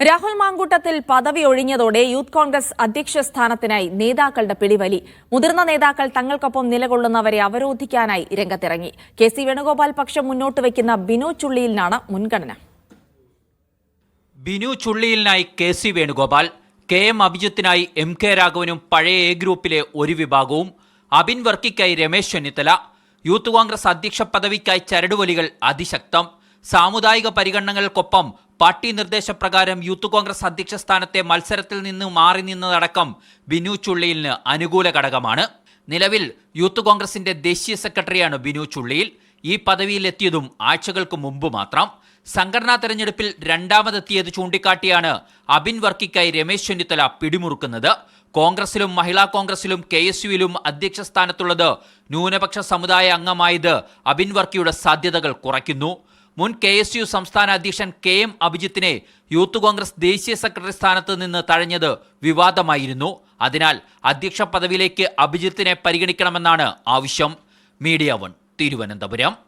രാഹുൽ മാങ്കൂട്ടത്തിൽ പദവി ഒഴിഞ്ഞതോടെ യൂത്ത് കോൺഗ്രസ് അധ്യക്ഷ സ്ഥാനത്തിനായി നേതാക്കളുടെ പിടിവലി. മുതിർന്ന നേതാക്കൾ തങ്ങൾക്കൊപ്പം നിലകൊള്ളുന്നവരെ അവരോധിക്കാനായി രംഗത്തിറങ്ങി. കെ സി വേണുഗോപാൽ പക്ഷം മുന്നോട്ട് വയ്ക്കുന്ന ബിനു ചുള്ളിയിലിനാണ് മുൻഗണന. Binu ചുള്ളിയിലിനായി K C Venugopal K M അഭിജിത്തിനായി M K രാഘവനും പഴയ എ ഗ്രൂപ്പിലെ ഒരു വിഭാഗവും അബിൻ വർക്കിക്കായി രമേശ് ചെന്നിത്തല യൂത്ത് കോൺഗ്രസ് അധ്യക്ഷ പദവിക്കായി ചരടുവലികൾ അതിശക്തം സാമുദായിക പരിഗണനകൾക്കൊപ്പം പാർട്ടി നിർദ്ദേശപ്രകാരം യൂത്ത് കോൺഗ്രസ് അധ്യക്ഷ സ്ഥാനത്തെ മത്സരത്തിൽ നിന്ന് മാറി നിന്നതടക്കം ബിനു ചുള്ളിയിലിന് അനുകൂല ഘടകമാണ്. നിലവിൽ യൂത്ത് കോൺഗ്രസിന്റെ ദേശീയ സെക്രട്ടറിയാണ് ബിനു ചുള്ളിയിൽ. ഈ പദവിയിലെത്തിയതും ആഴ്ചകൾക്ക് മുമ്പ് മാത്രം. സംഘടനാ തെരഞ്ഞെടുപ്പിൽ രണ്ടാമതെത്തിയത് ചൂണ്ടിക്കാട്ടിയാണ് അബിൻ വർക്കിക്കായി രമേശ് ചെന്നിത്തല പിടിമുറുക്കുന്നത്. കോൺഗ്രസിലും മഹിളാ കോൺഗ്രസിലും കെ എസ് യുവിലും അധ്യക്ഷ സ്ഥാനത്തുള്ളത് ന്യൂനപക്ഷ സമുദായ അംഗമായത് അബിൻ വർക്കിയുടെ സാധ്യതകൾ കുറയ്ക്കുന്നു. മുൻ കെ എസ് യു സംസ്ഥാന അധ്യക്ഷൻ കെ എം അഭിജിത്തിനെ യൂത്ത് കോൺഗ്രസ് ദേശീയ സെക്രട്ടറി സ്ഥാനത്ത് നിന്ന് തഴഞ്ഞത് വിവാദമായിരുന്നു. അതിനാൽ അധ്യക്ഷ പദവിയിലേക്ക് അഭിജിത്തിനെ പരിഗണിക്കണമെന്നാണ് ആവശ്യം. Media one Thiruvananthapuram.